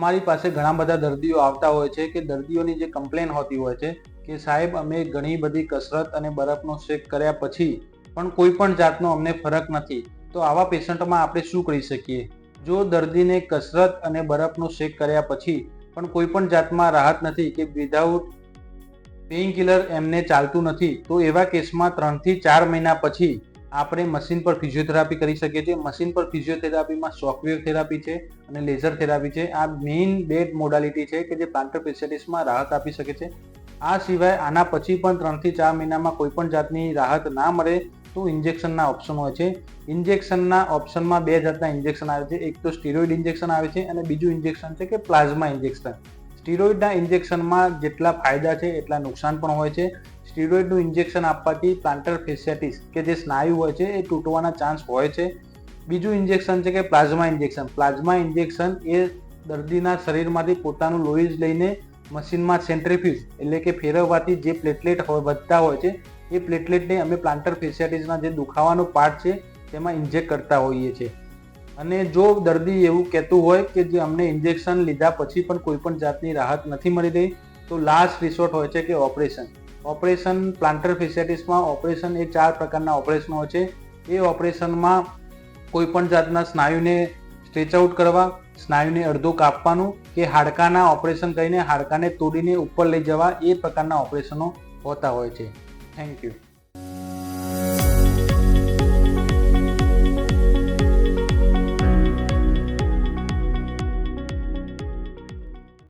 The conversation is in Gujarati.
અમારી પાસે ઘણા બધા દર્દીઓ આવતા હોય છે કે દર્દીઓની જે કમ્પ્લેન હોતી હોય છે કે સાહેબ, અમે ઘણી બધી કસરત અને બરફનો શેક કર્યા પછી પણ કોઈ પણ જાતનો અમને ફરક નથી. તો આવા પેશન્ટમાં આપણે શું કરી શકીએ? જો દર્દીને કસરત અને બરફનો શેક કર્યા પછી પણ કોઈ પણ જાતમાં રાહત નથી કે વિધાઉટ પેઇન કિલર એમને ચાલતું નથી, તો એવા કેસમાં ત્રણથી ચાર મહિના પછી આપણે મશીન પર ફિઝિયોથેરાપી કરી શકીએ છીએ. મશીન પર ફિઝિયોથેરાપીમાં શોકવેવ થેરાપી છે અને લેઝર થેરાપી છે. આ મેઇન બે મોડાલિટી છે કે જે પ્લાન્ટર પેશિયાટિસમાં રાહત આપી શકે છે. આ સિવાય આના પછી પણ ત્રણથી ચાર મહિનામાં કોઈ પણ જાતની રાહત ના મળે તો ઇન્જેક્શનના ઓપ્શન હોય છે. ઇન્જેક્શનના ઓપ્શનમાં બે જાતના ઇન્જેક્શન આવે છે. એક તો સ્ટીરોઇડ ઇન્જેક્શન આવે છે અને બીજું ઇન્જેક્શન છે કે પ્લાઝમા ઇન્જેક્શન સ્ટીરોઇડના ઇન્જેક્શનમાં જેટલા ફાયદા છે એટલા નુકસાન પણ હોય છે. સ્ટીરોઇડનું ઇન્જેક્શન આપવાથી પ્લાન્ટર ફેસિયાટિસ કે જે સ્નાયુ હોય છે, એ તૂટવાના ચાન્સ હોય છે. બીજું ઇન્જેક્શન છે કે પ્લાઝમા ઇન્જેક્શન. પ્લાઝમા ઇન્જેક્શન એ દર્દીના શરીરમાંથી પોતાનું લોહી લઈને મશીનમાં સેન્ટ્રીફ્યુઝ, એટલે કે ફેરવવાથી જે પ્લેટલેટ હોય વધતા હોય છે, એ પ્લેટલેટને અમે પ્લાન્ટર ફેસિયાટિસના જે દુખાવાનો પાર્ટ છે, તેમાં ઇન્જેક્ટ કરતા હોઈએ છીએ. અને જો દર્દી એવું કહેતું હોય કે જે અમને ઇન્જેક્શન લીધા પછી પણ કોઈ પણ જાતની રાહત નથી મળી રહી, તો લાસ્ટ રિસોર્ટ હોય છે કે ઓપરેશન. ઓપરેશન પ્લાન્ટર ફેસિયાટિસમાં ઓપરેશન એ ચાર પ્રકારના ઓપરેશનો છે. એ ઓપરેશનમાં કોઈ પણ જાતના સ્નાયુને સ્ટ્રેચ આઉટ કરવા, સ્નાયુને અડધો કાપવાનું કે હાડકાના ઓપરેશન કરીને હાડકાને તોડીને ઉપર લઈ જવા એ પ્રકારના ઓપરેશનો હોતા હોય છે. Thank you.